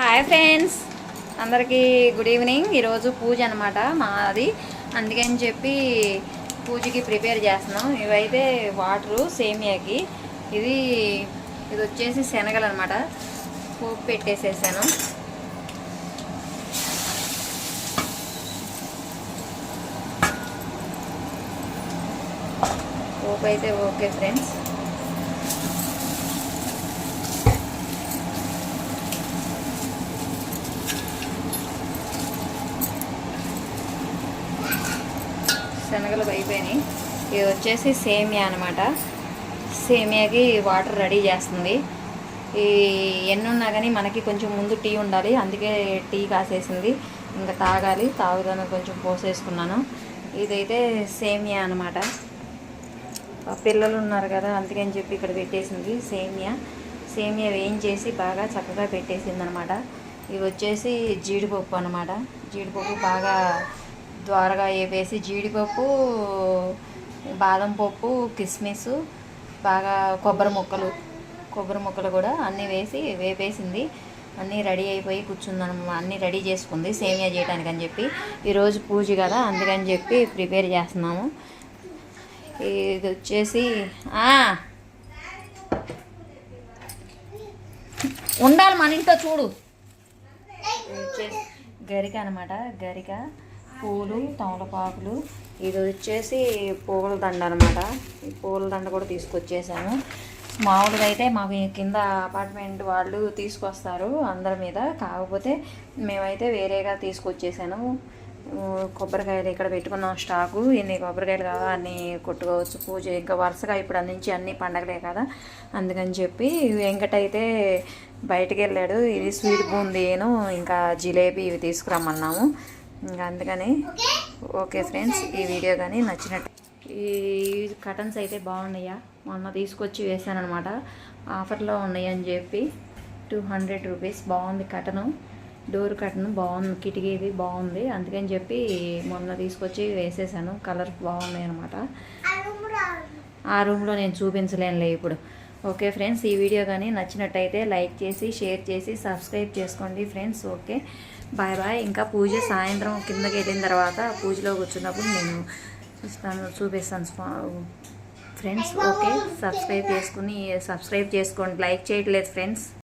Hi friends. అందరికీ good evening. ఈరోజు పూజ అనమాట మాది. అందుకని చెప్పి పూజకి ప్రిపేర్ చేస్తున్నాం. ఇవైతే వాటరు సేమియాకి. ఇది ఇది వచ్చేసి శనగలు అనమాట పోపు పెట్టేసేసాను. పోపు అయితే ఓకే ఫ్రెండ్స్. శనగలు అయిపోయినాయి. ఇది వచ్చేసి సేమియా అనమాట సేమియాకి వాటర్ రెడీ చేస్తుంది. ఈ ఎన్ని ఉన్నా కానీ మనకి కొంచెం ముందు టీ ఉండాలి. అందుకే టీ కాసేసింది. ఇంకా తాగాలి. తాగుదాను కొంచెం పోసేసుకున్నాను. ఇదైతే సేమియా అనమాట పిల్లలు ఉన్నారు కదా అందుకని చెప్పి ఇక్కడ పెట్టేసింది సేమియా. సేమియా వేయించేసి బాగా చక్కగా పెట్టేసింది అనమాట ఇవి వచ్చేసి జీడిపప్పు అనమాట జీడిపప్పు బాగా ద్వారగా వేపేసి జీడిపప్పు బాదం పప్పు కిస్మిస్ బాగా కొబ్బరి ముక్కలు కొబ్బరి ముక్కలు కూడా అన్నీ వేసి వేపేసింది. అన్నీ రెడీ అయిపోయి కూర్చుందనమాట అన్నీ రెడీ చేసుకుంది సేమియా చేయడానికి అని చెప్పి. ఈరోజు పూజ కదా అందుకని చెప్పి ప్రిపేర్ చేస్తున్నాము. ఇది వచ్చేసి ఉండాలి మన ఇంట్లో చూడు. వచ్చేసి గరిక అనమాట గరిక. పూలు తమలపాకులు ఇది వచ్చేసి పూల దండ అనమాట ఈ పూల దండ కూడా తీసుకొచ్చేసాము. మామూలుగా అయితే మాకు కింద అపార్ట్మెంట్ వాళ్ళు తీసుకొస్తారు అందరి మీద. కాకపోతే మేమైతే వేరేగా తీసుకొచ్చేసాను. కొబ్బరికాయలు ఇక్కడ పెట్టుకున్నాం స్టాకు. ఎన్ని కొబ్బరికాయలు కావా అన్ని కొట్టుకోవచ్చు. పూజ ఇంకా వరుసగా ఇప్పుడు అందించి అన్ని పండగలే కదా. అందుకని చెప్పి వెంకటైతే బయటకు వెళ్ళాడు. ఇది స్వీట్ బూందీను ఇంకా జిలేబీ ఇవి తీసుకురమ్మన్నాము. ఇంకా అందుకని ఓకే ఫ్రెండ్స్ ఈ వీడియో కానీ నచ్చినట్టు ఈ కటన్స్ అయితే బాగున్నాయా? మొన్న తీసుకొచ్చి వేసాను అనమాట ఆఫర్లో ఉన్నాయని చెప్పి టూ హండ్రెడ్ రూపీస్ బాగుంది కటను డోర్ కటను బాగుంది కిటికీది బాగుంది. అందుకని చెప్పి మొన్న తీసుకొచ్చి వేసేసాను. కలర్ బాగున్నాయి అనమాట ఆ రూమ్లో నేను చూపించలేనులే ఇప్పుడు. ఓకే ఫ్రెండ్స్ ఈ వీడియో కానీ నచ్చినట్టయితే లైక్ చేసి షేర్ చేసి సబ్స్క్రైబ్ చేసుకోండి ఫ్రెండ్స్ ఓకే? Bye bye. ఇంకా పూజ సాయంత్రం కిందకి వెళ్ళిన తర్వాత పూజలో కూర్చున్నప్పుడు నేను చూస్తాను చూపిస్తాను ఫ్రెండ్స్ ఓకే? సబ్స్క్రైబ్ చేసుకుని సబ్స్క్రైబ్ చేసుకోండి. లైక్ చేయట్లేదు ఫ్రెండ్స్.